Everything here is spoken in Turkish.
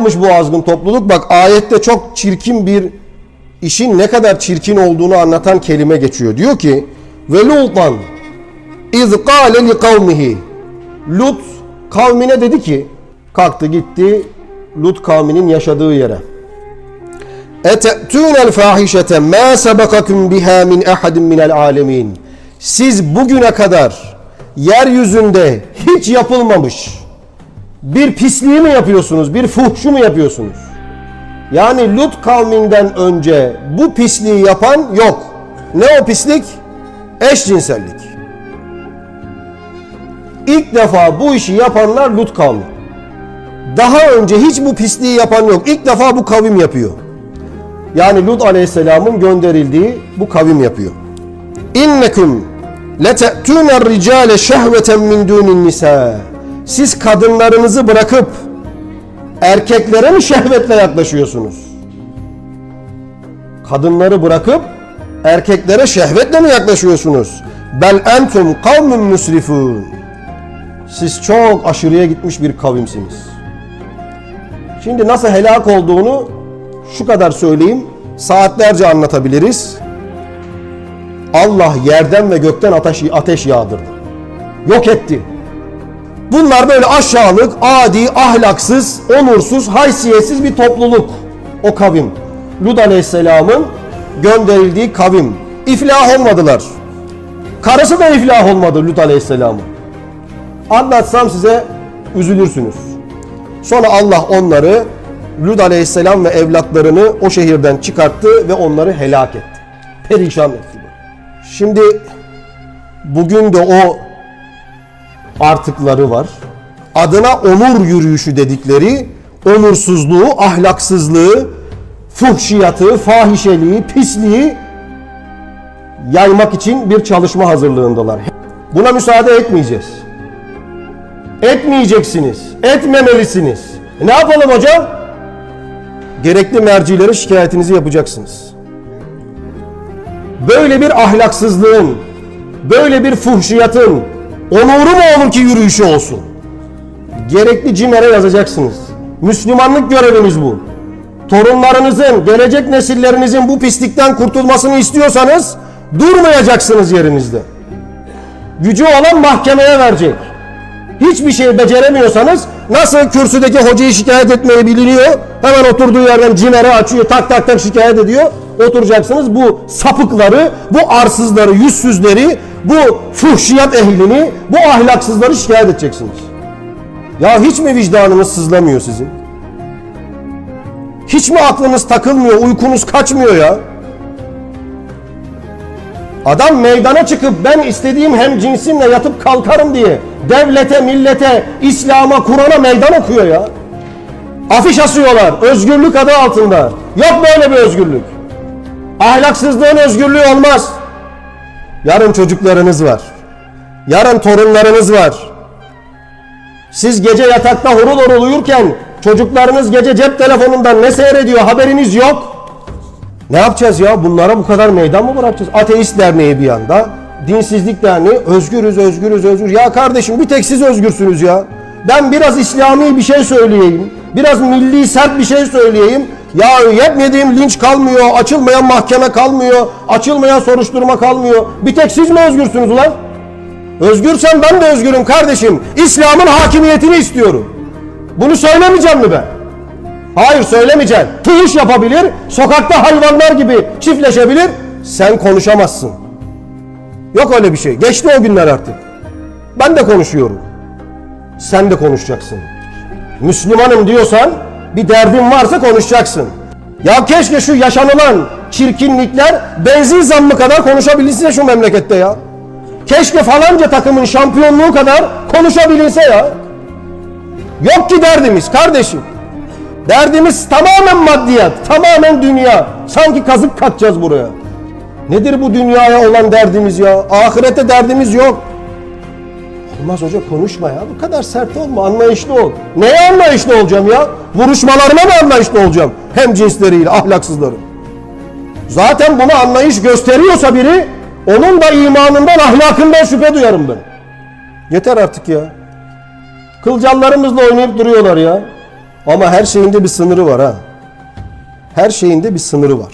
yapmış bu azgın topluluk? Bak ayette çok çirkin bir işin ne kadar çirkin olduğunu anlatan kelime geçiyor. Diyor ki ve Lutan iz kâle li kavmihi Lut kavmine dedi ki kalktı gitti Lut kavminin yaşadığı yere. Ete'tûnel fâhişete mâ sebekakum biha min ahadin minel âlemin. Siz bugüne kadar yeryüzünde hiç yapılmamış bir pisliği mi yapıyorsunuz? Bir fuhşu mu yapıyorsunuz? Yani Lut kavminden önce bu pisliği yapan yok. Ne o pislik? Eşcinsellik. İlk defa bu işi yapanlar Lut kavmi. Daha önce hiç bu pisliği yapan yok. İlk defa bu kavim yapıyor. Yani Lut aleyhisselamın gönderildiği bu kavim yapıyor. İnnekum lete'tûner ricale şehveten min dûnin nisa. Siz kadınlarınızı bırakıp erkeklere mi şehvetle yaklaşıyorsunuz? Kadınları bırakıp erkeklere şehvetle mi yaklaşıyorsunuz? Bel entum kavmun musrifun. Siz çok aşırıya gitmiş bir kavimsiniz. Şimdi nasıl helak olduğunu şu kadar söyleyeyim. Saatlerce anlatabiliriz. Allah yerden ve gökten ateş, ateş yağdırdı. Yok etti. Bunlar böyle aşağılık, adi, ahlaksız, onursuz, haysiyetsiz bir topluluk. O kavim. Lut Aleyhisselam'ın gönderildiği kavim. İflah olmadılar. Karısı da iflah olmadı Lut Aleyhisselam'ın. Anlatsam size üzülürsünüz. Sonra Allah onları Lut Aleyhisselam ve evlatlarını o şehirden çıkarttı ve onları helak etti. Perişan etti. Şimdi bugün de o artıkları var. Adına onur yürüyüşü dedikleri onursuzluğu, ahlaksızlığı, fuhşiyatı, fahişeliği, pisliği yaymak için bir çalışma hazırlığındalar. Buna müsaade etmeyeceğiz. Etmeyeceksiniz. Etmemelisiniz. E ne yapalım hocam? Gerekli mercilere şikayetinizi yapacaksınız. Böyle bir ahlaksızlığın, böyle bir fuhşiyatın onuru mu olur ki yürüyüşü olsun? Gerekli cimere yazacaksınız. Müslümanlık göreviniz bu. Torunlarınızın, gelecek nesillerinizin bu pislikten kurtulmasını istiyorsanız durmayacaksınız yerinizde. Gücü olan mahkemeye verecek. Hiçbir şey beceremiyorsanız nasıl kürsüdeki hocayı şikayet etmeyi biliniyor. Hemen oturduğu yerden cimere açıyor, tak tak tak şikayet ediyor. Oturacaksınız bu sapıkları, bu arsızları, yüzsüzleri, bu fuhşiyat ehlini, bu ahlaksızları şikayet edeceksiniz. Ya hiç mi vicdanınız sızlamıyor sizin? Hiç mi aklınız takılmıyor, uykunuz kaçmıyor ya? Adam meydana çıkıp ben istediğim hem cinsimle yatıp kalkarım diye devlete, millete, İslam'a, Kur'an'a meydan okuyor ya. Afiş asıyorlar özgürlük adı altında. Yok böyle bir özgürlük. Ahlaksızlığın özgürlüğü olmaz. Yarın çocuklarınız var. Yarın torunlarınız var. Siz gece yatakta horul horul uyurken çocuklarınız gece cep telefonundan ne seyrediyor haberiniz yok. Ne yapacağız ya? Bunlara bu kadar meydan mı bırakacağız? Ateist derneği bir yanda, dinsizlik derneği, özgürüz, özgürüz, özgür. Ya kardeşim bir tek siz özgürsünüz ya. Ben biraz İslami bir şey söyleyeyim, biraz milli sert bir şey söyleyeyim. Ya yetmediğim linç kalmıyor, açılmayan mahkeme kalmıyor, açılmayan soruşturma kalmıyor. Bir tek siz mi özgürsünüz ulan? Özgürsen ben de özgürüm kardeşim. İslam'ın hakimiyetini istiyorum. Bunu söylemeyeceğim mi ben? Hayır söylemeyeceksin. Fuhuş yapabilir, sokakta hayvanlar gibi çiftleşebilir. Sen konuşamazsın. Yok öyle bir şey. Geçti o günler artık. Ben de konuşuyorum. Sen de konuşacaksın. Müslümanım diyorsan bir derdin varsa konuşacaksın. Ya keşke şu yaşanılan çirkinlikler benzin zammı kadar konuşabilse şu memlekette ya. Keşke falanca takımın şampiyonluğu kadar konuşabilse ya. Yok ki derdimiz kardeşim. Derdimiz tamamen maddiyat, tamamen dünya. Sanki kazık katacağız buraya. Nedir bu dünyaya olan derdimiz ya? Ahirete derdimiz yok. Olmaz hoca konuşma ya. Bu kadar sert olma, anlayışlı ol. Neye anlayışlı olacağım ya? Vuruşmalarına mı anlayışlı olacağım? Hem cinsleriyle, ahlaksızların. Zaten buna anlayış gösteriyorsa biri, onun da imanından, ahlakından şüphe duyarım ben. Yeter artık ya. Kılcallarımızla oynayıp duruyorlar ya. Ama her şeyinde bir sınırı var ha. Her şeyinde bir sınırı var.